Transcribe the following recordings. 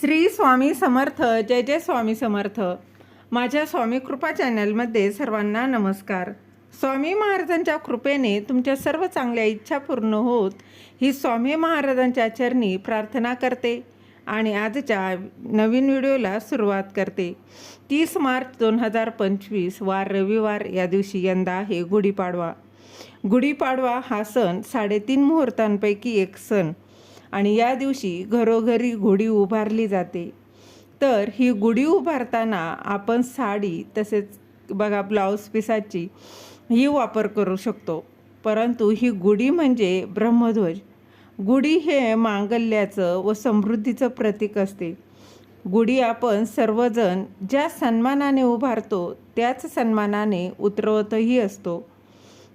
श्री स्वामी समर्थ जय जय स्वामी समर्थ. माझ्या स्वामी कृपा चॅनलमध्ये सर्वांना नमस्कार. स्वामी महाराजांच्या कृपेने तुमच्या सर्व चांगल्या इच्छा पूर्ण होत ही स्वामी महाराजांच्या चरणी प्रार्थना करते आणि आजच्या नवीन व्हिडिओला सुरुवात करते. तीस मार्च दोन हजार पंचवीस वार रविवार या दिवशी यंदा आहे गुढीपाडवा. गुढीपाडवा हा सण साडेतीन मुहूर्तांपैकी एक सण. आणि या दिवशी घरोघरी गुढी उभारली जाते. तर ही गुढी उभारताना आपण साडी तसेच बघा ब्लाऊज पिसाची ही वापर करू शकतो. परंतु ही गुढी म्हणजे ब्रह्मध्वज. गुढी हे मांगल्याचं व समृद्धीचं प्रतीक असते. गुढी आपण सर्वजण ज्या सन्मानाने उभारतो त्याच सन्मानाने उतरवतही असतो.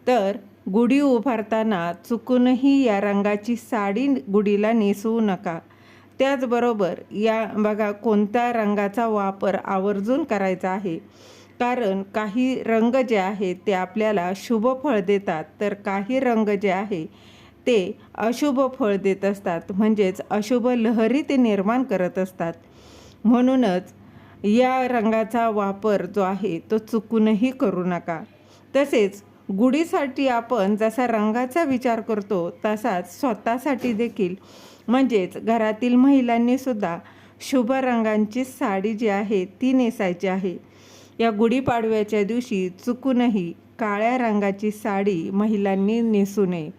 तर गुढी उभारताना चुकूनही या रंगाची साडी गुढीला नेसवू नका. त्याचबरोबर या बघा कोणत्या रंगाचा वापर आवर्जून करायचा आहे? कारण काही रंग जे आहेत ते आपल्याला शुभ फळ देतात तर काही रंग जे आहे ते अशुभ फळ देत असतात. म्हणजेच अशुभ लहरी ते निर्माण करत असतात. म्हणूनच या रंगाचा वापर जो आहे तो चुकूनही करू नका. तसेच गुढीसाठी आपण जसा रंगाचा विचार करतो तसाच स्वतःसाठी देखील. म्हणजेच घरातील महिलांनीसुद्धा शुभ रंगांची साडी जी आहे ती नेसायची आहे. या गुढीपाडव्याच्या दिवशी चुकूनही काळ्या रंगाची साडी महिलांनी नेसू नये.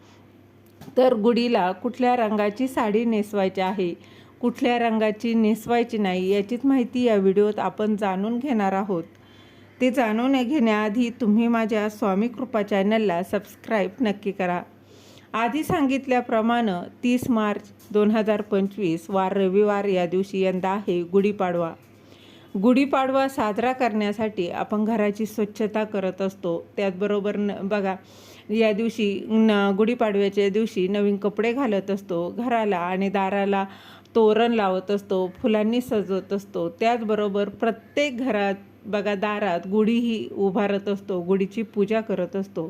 तर गुढीला कुठल्या रंगाची साडी नेसवायची आहे कुठल्या रंगाची नेसवायची नाही याचीच माहिती या व्हिडिओत आपण जाणून घेणार आहोत. ते जाणून घेण्याआधी तुम्ही माझ्या स्वामी कृपा चॅनलला सबस्क्राईब नक्की करा. आधी सांगितल्याप्रमाणे तीस मार्च दोन हजार पंचवीस वार रविवार या दिवशी यंदा आहे गुढीपाडवा. गुढीपाडवा साजरा करण्यासाठी आपण घराची स्वच्छता करत असतो. त्याचबरोबर न बघा या दिवशी न गुढीपाडव्याच्या दिवशी नवीन कपडे घालत असतो. घराला आणि दाराला तोरण लावत असतो. फुलांनी सजवत असतो. त्याचबरोबर प्रत्येक घरात बघा दारात गुढीही उभारत असतो गुढीची पूजा करत असतो.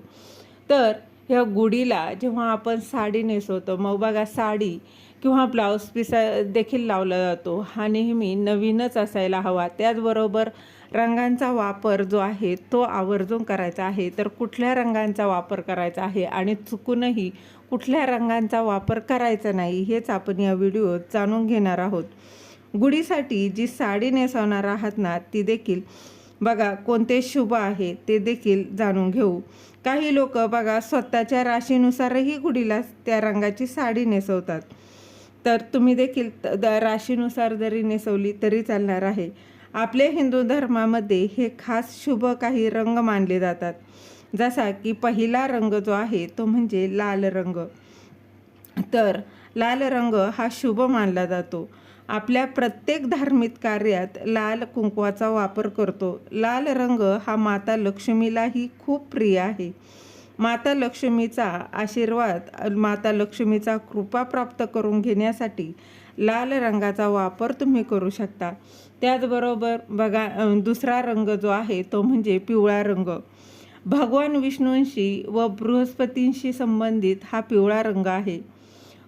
तर ह्या गुढीला जेव्हा आपण साडी नेसवतो मग बघा साडी किंवा ब्लाऊज पिसा देखील लावला जातो. हा नेहमी नवीनच असायला हवा. त्याचबरोबर रंगांचा वापर जो आहे तो आवर्जून करायचा आहे. तर कुठल्या रंगांचा वापर करायचा आहे आणि चुकूनही कुठल्या रंगांचा वापर करायचा नाही हेच आपण या व्हिडिओत जाणून घेणार आहोत. गुढीसाठी जी साडी नेसवणार आहात ना ती देखील बघा कोणते शुभ आहे ते देखील जाणून घेऊ. काही लोक बघा स्वतःच्या राशीनुसारही गुढीला त्या रंगाची साडी नेसवतात. तर तुम्ही देखील त- द राशीनुसार जरी नेसवली तरी चालणार आहे. आपले हिंदू धर्मामध्ये हे खास शुभ काही रंग मानले जातात. जसा की पहिला रंग जो आहे तो म्हणजे लाल रंग. तर लाल रंग हा शुभ मानला जातो. आपल्या प्रत्येक धार्मिक कार्यात लाल कुंकवाचा वापर करतो. लाल रंग हा माता लक्ष्मीलाही खूप प्रिय आहे. माता लक्ष्मीचा आशीर्वाद माता लक्ष्मीचा कृपा प्राप्त करून घेण्यासाठी लाल रंगाचा वापर तुम्ही करू शकता. त्याचबरोबर बघा दुसरा रंग जो आहे तो म्हणजे पिवळा रंग. भगवान विष्णूंशी व बृहस्पतींशी संबंधित हा पिवळा रंग आहे.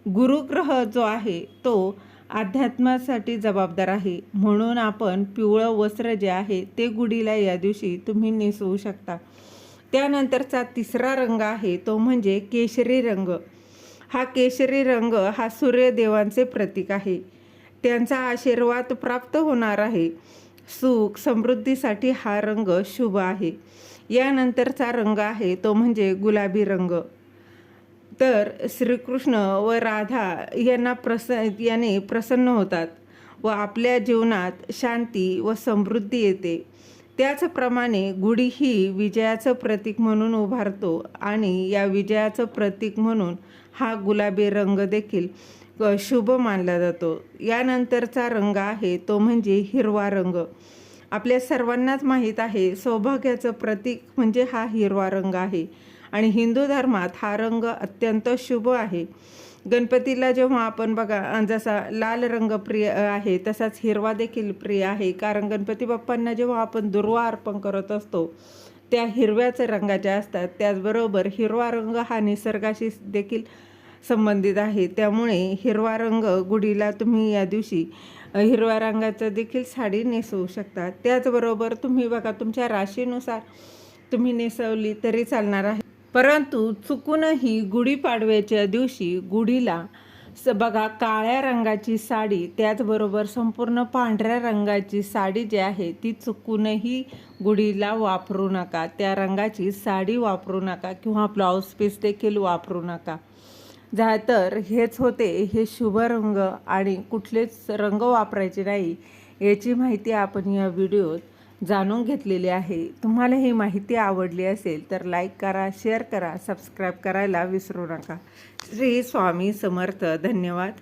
गुरुग्रह जो आहे तो अध्यात्मासाठी जबाबदार आहे. म्हणून आपण पिवळं वस्त्र जे आहे ते गुढीला या दिवशी तुम्ही नेसवू शकता. त्यानंतरचा तिसरा रंग आहे तो म्हणजे केशरी रंग. हा केशरी रंग हा सूर्यदेवांचे प्रतीक आहे. त्यांचा आशीर्वाद प्राप्त होणार आहे. सुख समृद्धीसाठी हा रंग शुभ आहे. यानंतरचा रंग आहे तो म्हणजे गुलाबी रंग. तर श्रीकृष्ण व राधा यांना प्रस याने प्रसन्न होतात व आपल्या जीवनात शांती व समृद्धी येते. त्याचप्रमाणे गुढी ही विजयाचं प्रतीक म्हणून उभारतो आणि या विजयाचं प्रतीक म्हणून हा गुलाबी रंग देखील शुभ मानला जातो. यानंतरचा रंग आहे तो म्हणजे हिरवा रंग. आपल्या सर्वांनाच माहीत आहे सौभाग्याचं प्रतीक म्हणजे हा हिरवा रंग आहे. आणि हिंदू धर्मात हा रंग अत्यंत शुभ आहे. गणपतीला जेव्हा आपण बघा जसा लाल रंग प्रिय आहे तसाच हिरवा देखील प्रिय आहे. कारण गणपती बाप्पांना जेव्हा आपण दुर्वा अर्पण करत असतो त्या हिरव्याच रंगाच्या असतात त्याचबरोबर हिरवा रंग हा निसर्गाशी देखील संबंधित आहे. त्यामुळे हिरवा रंग गुढीला तुम्ही या दिवशी हिरव्या रंगाचं देखील साडी नेसवू शकता. त्याचबरोबर तुम्ही बघा तुमच्या राशीनुसार तुम्ही नेसवली तरी चालणार आहे. परंतु चुकूनही गुढीपाडव्याच्या दिवशी गुढीला स बघा काळ्या रंगाची साडी त्याचबरोबर संपूर्ण पांढऱ्या रंगाची साडी जी आहे ती चुकूनही गुढीला वापरू नका. त्या रंगाची साडी वापरू नका किंवा ब्लाऊज पीस देखील वापरू नका. जा तर हेच होते हे शुभ रंग आणि कुठलेच रंग वापरायचे नाही याची माहिती आपण या व्हिडिओत जाणून घेतलेली आहे. तुम्हाला ही माहिती आवडली असेल तर लाईक करा शेअर करा सबस्क्राईब करायला विसरू नका. श्री स्वामी समर्थ. धन्यवाद.